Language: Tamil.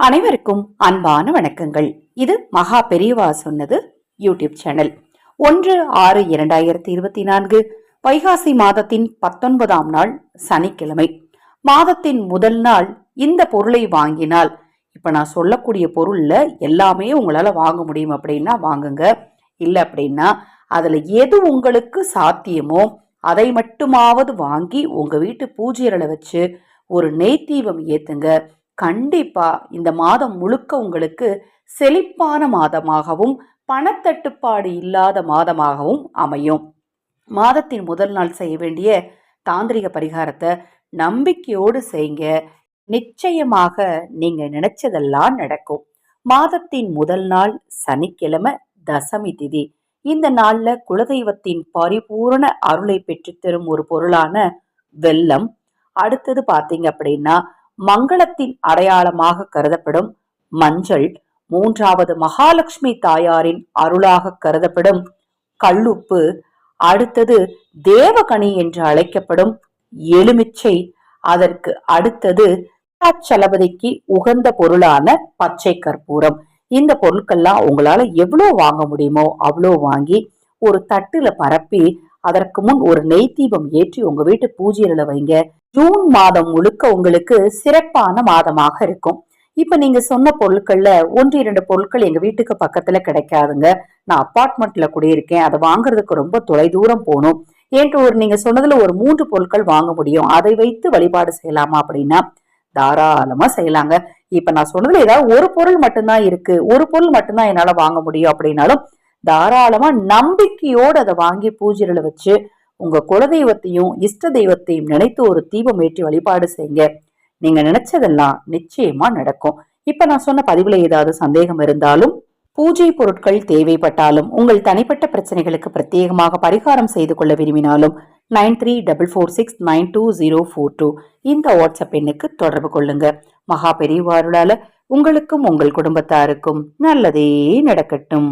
அனைவருக்கும் அன்பான வணக்கங்கள். இது மகா பெரியவா சொன்னது யூடியூப் சேனல். ஒன்று ஆறு இரண்டாயிரத்தி இருபத்தி நான்கு வைகாசி மாதத்தின் பத்தொன்பதாம் நாள் சனிக்கிழமை. மாதத்தின் முதல் நாள் இந்த பொருளை வாங்கினால் இப்ப நான் சொல்லக்கூடிய பொருள்ல எல்லாமே உங்களால வாங்க முடியும் அப்படின்னா வாங்குங்க. இல்லை அப்படின்னா அதுல எது உங்களுக்கு சாத்தியமோ அதை மட்டுமாவது வாங்கி உங்க வீட்டு பூஜைகளை வச்சு ஒரு நெய் தீபம் ஏத்துங்க. கண்டிப்பா இந்த மாதம் முழுக்க உங்களுக்கு செழிப்பான மாதமாகவும் பணத்தட்டுப்பாடு இல்லாத மாதமாகவும் அமையும். மாதத்தின் முதல் நாள் செய்ய வேண்டிய தாந்திரிக பரிகாரத்தை நம்பிக்கையோடு செய்யுங்க நிச்சயமாக நீங்க நினைச்சதெல்லாம் நடக்கும். மாதத்தின் முதல் நாள் சனிக்கிழமை தசமி திதி. இந்த நாள்ல குலதெய்வத்தின் பரிபூரண அருளை பெற்றுத்தரும் ஒரு பொருளான வெள்ளம் அடுத்தது பார்த்தீங்க அப்படின்னா மங்களத்தின் அடையாளமாக கருதப்படும் மஞ்சள் மூன்றாவது மகாலட்சுமி தாயாரின் அருளாக கருதப்படும். கல்லுப்பு அடுத்தது தேவகனி என்று அழைக்கப்படும் எலுமிச்சை அதற்கு அடுத்தது சலபதிக்கு உகந்த பொருளான பச்சை கற்பூரம். இந்த பொருட்கள்லாம் உங்களால எவ்வளோ வாங்க முடியுமோ அவ்வளோ வாங்கி ஒரு தட்டுல பரப்பி அதற்கு முன் ஒரு நெய் தீபம் ஏற்றி உங்க வீட்டு பூஜையில வைங்க. ஜூன் மாதம் முழுக்க உங்களுக்கு சிறப்பான மாதமாக இருக்கும். இப்ப நீங்க சொன்ன பொருட்கள்ல ஒன்று இரண்டு பொருட்கள் எங்க வீட்டுக்கு பக்கத்துல கிடைக்காதுங்க. நான் அப்பார்ட்மெண்ட்ல குடியிருக்கேன். அதை வாங்குறதுக்கு ரொம்ப தொலை தூரம் போகணும். என்று ஒரு நீங்க சொன்னதுல ஒரு மூன்று பொருட்கள் வாங்க முடியும். அதை வைத்து வழிபாடு செய்யலாமா அப்படின்னா தாராளமா செய்யலாங்க. இப்ப நான் சொன்னதுல ஏதாவது ஒரு பொருள் மட்டும்தான் இருக்கு. ஒரு பொருள் மட்டும்தான் என்னால வாங்க முடியும் அப்படின்னாலும் தாராளமா நம்பிக்கையோடு அதை வாங்கி பூஜைகளை வச்சு உங்க குலதெய்வத்தையும் இஷ்ட தெய்வத்தையும் நினைத்து ஒரு தீபம் ஏற்றி வழிபாடு செய்யுங்க. நீங்க நினைச்சதெல்லாம் நிச்சயமா நடக்கும். இப்ப நான் சொன்ன பதிவுல ஏதாவது சந்தேகம் இருந்தாலும் பூஜை பொருட்கள் தேவைப்பட்டாலும் உங்கள் தனிப்பட்ட பிரச்சனைகளுக்கு பிரத்யேகமாக பரிகாரம் செய்து கொள்ள விரும்பினாலும் nine three double four six nine two zero four two இந்த வாட்ஸ்அப் எண்ணுக்கு தொடர்பு கொள்ளுங்க. மகா பெரியவாருளால உங்களுக்கும் உங்கள் குடும்பத்தாருக்கும் நல்லதே நடக்கட்டும்.